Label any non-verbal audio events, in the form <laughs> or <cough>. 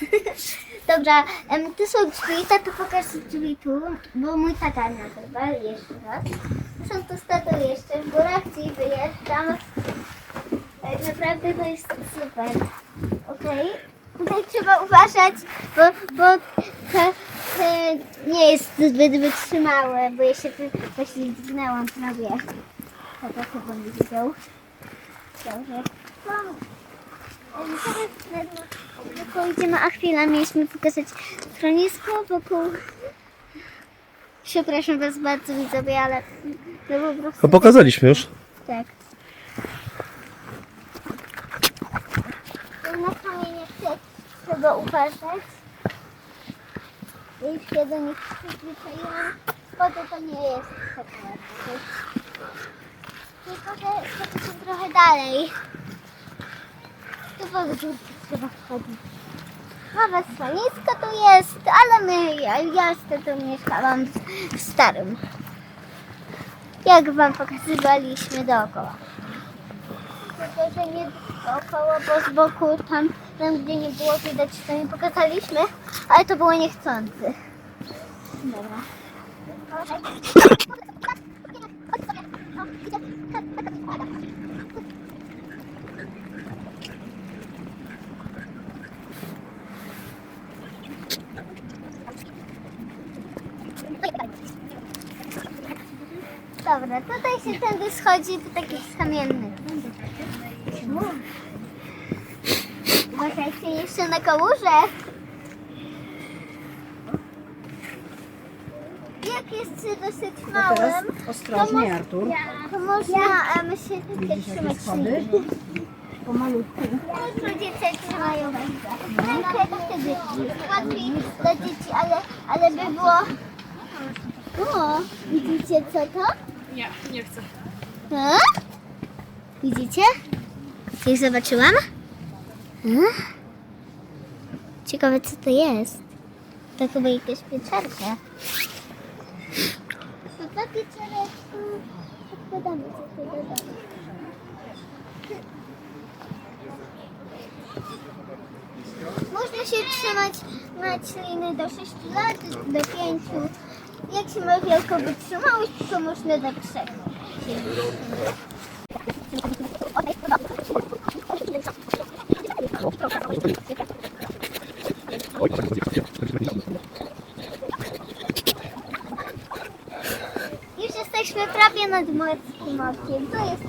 <laughs> Dobra, em, tu są drzwi, tato pokaż drzwi tu, bo mój tata nagrywa jeszcze raz. Są tu staty jeszcze w górach, czyli wyjeżdżam. Tak naprawdę to jest super. Okej? Tutaj trzeba uważać, bo, bo te, nie jest zbyt wytrzymałe, bo ja się tu właśnie zginęłam prawie. Tata chyba nie widział. Dobrze. No, wokół idziemy, a chwila, mieliśmy pokazać schronisko wokół... Przepraszam Was bardzo widzowie, ale no po prostu... No pokazaliśmy już. Tak. Na kamienie trzeba uważać. Już się do nich przyzwyczaiłam. Woda to nie jest tak łatwo. Tylko, że żeby się trochę dalej. Po prostu trzeba wchodzić. Nowe schronisko tu jest, ale my, ja, ja wtedy mieszkałam w, w starym. Jak wam pokazywaliśmy dookoła. Tylko, że nie dookoła, bo z boku tam, tam gdzie nie było widać, to nie pokazaliśmy, ale to było niechcący. Dobra. Dobra, tutaj się tędy schodzi do takich kamiennych. Uważajcie jeszcze na kałużę. Jak jest dosyć Teraz małym, ostrożnie, Artur. to można em, się Widzisz jakie trzymać schody? Pomalutku. Tylko dzieci trzymają rękę, to wtedy łatwiej dla dzieci, ale, ale by było... O, widzicie co to? Nie, nie chcę. Widzicie? Jak zobaczyłam? Ciekawe co to jest. To chyba jakaś pieczarka. To ta pieczareczka. Odkładamy co to dodamy. Można się trzymać na do 6 lat, do 5. Jak się ma wielką wytrzymałość, to można do 3. Już jesteśmy prawie nad morskim okiem. To jest